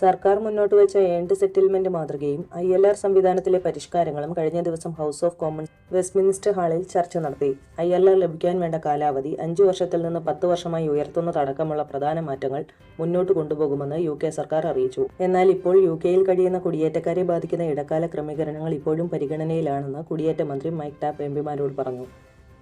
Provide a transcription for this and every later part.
സർക്കാർ മുന്നോട്ട് വെച്ച ഏൺഡ് സെറ്റിൽമെന്റ് മാതൃകയും ഐ എൽ ആർ സംവിധാനത്തിലെ പരിഷ്കാരങ്ങളും കഴിഞ്ഞ ദിവസം ഹൗസ് ഓഫ് കോമൺസ് വെസ്റ്റ്മിൻസ്റ്റർ ഹാളിൽ ചർച്ച നടത്തി. ഐ എൽ ആർ ലഭിക്കാൻ വേണ്ട കാലാവധി അഞ്ചു വർഷത്തിൽ നിന്ന് പത്ത് വർഷമായി ഉയർത്തുന്നതടക്കമുള്ള പ്രധാന മാറ്റങ്ങൾ മുന്നോട്ട് കൊണ്ടുപോകുമെന്ന് യു കെ സർക്കാർ അറിയിച്ചു. എന്നാൽ ഇപ്പോൾ യു കെയിൽ കഴിയുന്ന കുടിയേറ്റക്കാരെ ബാധിക്കുന്ന ഇടക്കാല ക്രമീകരണങ്ങൾ ഇപ്പോഴും പരിഗണനയിലാണെന്ന് കുടിയേറ്റ മന്ത്രി മൈക്ക് ടാപ്പ് എംപിമാരോട് പറഞ്ഞു.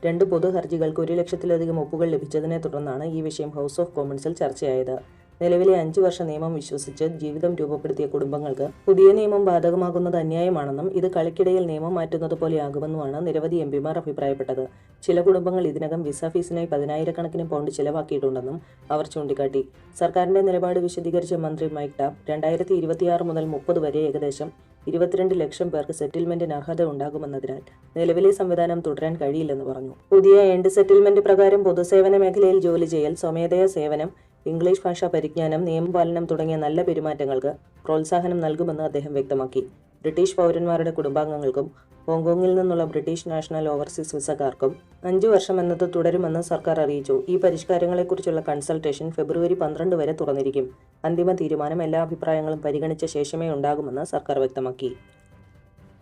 രണ്ട് പൊതു ഹർജികൾക്ക് ഒരു ലക്ഷത്തിലധികം ഒപ്പുകൾ ലഭിച്ചതിനെ തുടർന്നാണ് ഈ വിഷയം ഹൗസ് ഓഫ് കോമൺസിൽ ചർച്ചയായത്. നിലവിലെ അഞ്ചു വർഷ നിയമം വിശ്വസിച്ച് ജീവിതം രൂപപ്പെടുത്തിയ കുടുംബങ്ങൾക്ക് പുതിയ നിയമം ബാധകമാകുന്നത് അന്യായമാണെന്നും ഇത് കളിക്കിടയിൽ നിയമം മാറ്റുന്നത് പോലെയാകുമെന്നുമാണ് നിരവധി എം പിമാർ അഭിപ്രായപ്പെട്ടത്. ചില കുടുംബങ്ങൾ ഇതിനകം വിസ ഫീസിനായി പതിനായിരക്കണക്കിന് പൗണ്ട് ചിലവാക്കിയിട്ടുണ്ടെന്നും അവർ ചൂണ്ടിക്കാട്ടി. സർക്കാരിന്റെ നിലപാട് വിശദീകരിച്ച മന്ത്രി മൈക് ടാപ്പ് രണ്ടായിരത്തി ഇരുപത്തിയാറ് മുതൽ മുപ്പത് വരെ ഏകദേശം ഇരുപത്തിരണ്ട് ലക്ഷം പേർക്ക് സെറ്റിൽമെന്റിന് അർഹത ഉണ്ടാകുമെന്നതിനാൽ നിലവിലെ സംവിധാനം തുടരാൻ കഴിയില്ലെന്ന് പറഞ്ഞു. പുതിയ എൻഡ് സെറ്റിൽമെന്റ് പ്രകാരം പൊതുസേവന മേഖലയിൽ ജോലി ചെയ്യൽ സ്വമേധയാ സേവനം ഇംഗ്ലീഷ് ഭാഷാ പരിജ്ഞാനം നിയമപാലനം തുടങ്ങിയ നല്ല പെരുമാറ്റങ്ങൾക്ക് പ്രോത്സാഹനം നൽകുമെന്ന് അദ്ദേഹം വ്യക്തമാക്കി. ബ്രിട്ടീഷ് പൗരന്മാരുടെ കുടുംബാംഗങ്ങൾക്കും ഹോങ്കോങ്ങിൽ നിന്നുള്ള ബ്രിട്ടീഷ് നാഷണൽ ഓവർസീസ് വിസക്കാർക്കും അഞ്ചു വർഷം എന്നത് തുടരുമെന്ന് സർക്കാർ അറിയിച്ചു. ഈ പരിഷ്കാരങ്ങളെക്കുറിച്ചുള്ള കൺസൾട്ടേഷൻ ഫെബ്രുവരി പന്ത്രണ്ട് വരെ തുറന്നിരിക്കും. അന്തിമ തീരുമാനം എല്ലാ അഭിപ്രായങ്ങളും പരിഗണിച്ച ശേഷമേ ഉണ്ടാകുമെന്ന് സർക്കാർ വ്യക്തമാക്കി.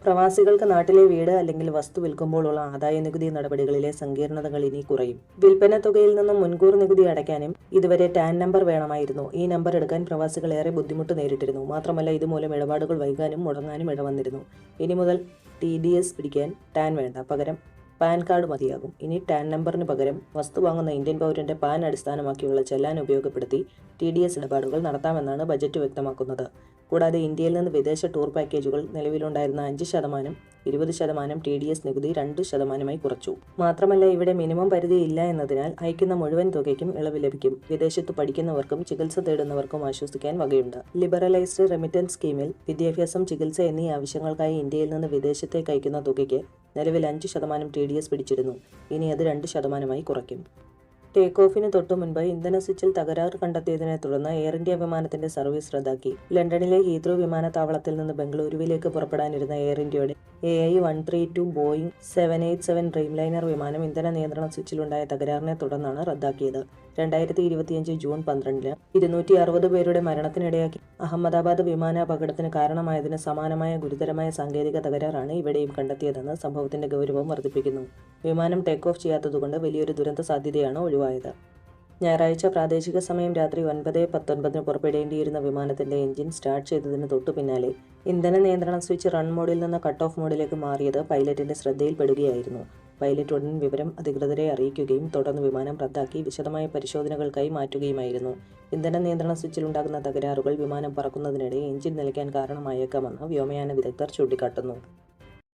പ്രവാസികൾക്ക് നാട്ടിലെ വീട് അല്ലെങ്കിൽ വസ്തു വിൽക്കുമ്പോഴുള്ള ആദായ നികുതി നടപടികളിലെ സങ്കീർണതകൾ ഇനി കുറയും. വിൽപ്പന തുകയിൽ നിന്നും മുൻകൂർ നികുതി അടയ്ക്കാനും ഇതുവരെ ടാൻ നമ്പർ വേണമായിരുന്നു. ഈ നമ്പർ എടുക്കാൻ പ്രവാസികൾ ഏറെ ബുദ്ധിമുട്ട് നേരിട്ടിരുന്നു. മാത്രമല്ല ഇതുമൂലം ഇടപാടുകൾ വൈകാനും മുടങ്ങാനും ഇടവന്നിരുന്നു. ഇനി മുതൽ ടി ഡി എസ് പിടിക്കാൻ ടാൻ വേണ്ട. പകരം പാൻ കാർഡ് മതിയാകും. ഇനി ടാൻ നമ്പറിന് പകരം വസ്തു വാങ്ങുന്ന ഇന്ത്യൻ പൗരന്റെ പാൻ അടിസ്ഥാനമാക്കിയുള്ള ചെല്ലാൻ ഉപയോഗപ്പെടുത്തി ടി ഡി എസ് ഇടപാടുകൾ നടത്താമെന്നാണ് ബജറ്റ് വ്യക്തമാക്കുന്നത്. കൂടാതെ ഇന്ത്യയിൽ നിന്ന് വിദേശ ടൂർ പാക്കേജുകൾ നിലവിലുണ്ടായിരുന്ന അഞ്ച് ശതമാനം ഇരുപത് ശതമാനം ടി ഡി എസ് നികുതി രണ്ട് ശതമാനമായി കുറച്ചു. മാത്രമല്ല ഇവിടെ മിനിമം പരിധി ഇല്ല എന്നതിനാൽ അയക്കുന്ന മുഴുവൻ തുകയ്ക്കും ഇളവ് ലഭിക്കും. വിദേശത്ത് പഠിക്കുന്നവർക്കും ചികിത്സ തേടുന്നവർക്കും ആശ്വസിക്കാൻ വകയുണ്ട്. ലിബറലൈസ്ഡ് റെമിറ്റൻസ് സ്കീമിൽ വിദ്യാഭ്യാസം ചികിത്സ എന്നീ ആവശ്യങ്ങൾക്കായി ഇന്ത്യയിൽ നിന്ന് വിദേശത്തേക്ക് അയക്കുന്ന തുകയ്ക്ക് നിലവിൽ അഞ്ച് ശതമാനം ടി ഡി എസ് പിടിച്ചിരുന്നു. ഇനി അത് രണ്ട് ശതമാനമായി കുറയ്ക്കും. ടേക്ക് ഓഫിന് തൊട്ടു മുൻപ് ഇന്ധന സ്വിച്ചിൽ തകരാറ് കണ്ടെത്തിയതിനെ തുടർന്ന് എയർ ഇന്ത്യ വിമാനത്തിന്റെ സർവീസ് റദ്ദാക്കി. ലണ്ടനിലെ ഹീത്രോ വിമാനത്താവളത്തിൽ നിന്ന് ബംഗളൂരുവിലേക്ക് പുറപ്പെടാനിരുന്ന എയർ ഇന്ത്യയുടെ A I one three two Boeing seven eight seven Dreamliner വിമാനം ഇന്ധന നിയന്ത്രണ സ്വിച്ചിലുണ്ടായ തകരാറിനെ തുടർന്നാണ് റദ്ദാക്കിയത്. രണ്ടായിരത്തി ഇരുപത്തിയഞ്ച് ജൂൺ പന്ത്രണ്ടിന് ഇരുന്നൂറ്റി അറുപത് പേരുടെ മരണത്തിനിടയാക്കി അഹമ്മദാബാദ് വിമാനാപകടത്തിന് കാരണമായതിന് സമാനമായ ഗുരുതരമായ സാങ്കേതിക തകരാറാണ് ഇവിടെയും കണ്ടെത്തിയതെന്ന് സംഭവത്തിന്റെ ഗൗരവം വർദ്ധിപ്പിക്കുന്നു. വിമാനം ടേക്ക് ഓഫ് ചെയ്യാത്തതുകൊണ്ട് വലിയൊരു ദുരന്ത സാധ്യതയാണ് ഒഴിവായത്. ഞായറാഴ്ച പ്രാദേശിക സമയം രാത്രി ഒൻപത് പത്തൊൻപതിന് പുറപ്പെടേണ്ടിയിരുന്ന വിമാനത്തിന്റെ എഞ്ചിൻ സ്റ്റാർട്ട് ചെയ്തതിന് തൊട്ടു പിന്നാലെ ഇന്ധന നിയന്ത്രണ സ്വിച്ച് റൺ മോഡിൽ നിന്ന് കട്ട് ഓഫ് മോഡിലേക്ക് മാറിയത് പൈലറ്റിന്റെ ശ്രദ്ധയിൽപ്പെടുകയായിരുന്നു. പൈലറ്റ് ഉടൻ വിവരം അധികൃതരെ അറിയിക്കുകയും തുടർന്ന് വിമാനം റദ്ദാക്കി വിശദമായ പരിശോധനകൾക്കായി മാറ്റുകയുമായിരുന്നു. ഇന്ധന നിയന്ത്രണ സ്വിച്ചിലുണ്ടാകുന്ന തകരാറുകൾ വിമാനം പറക്കുന്നതിനിടെ എഞ്ചിൻ നിലയ്ക്കാൻ കാരണമായേക്കാമെന്ന് വ്യോമയാന വിദഗ്ധർ ചൂണ്ടിക്കാട്ടുന്നു.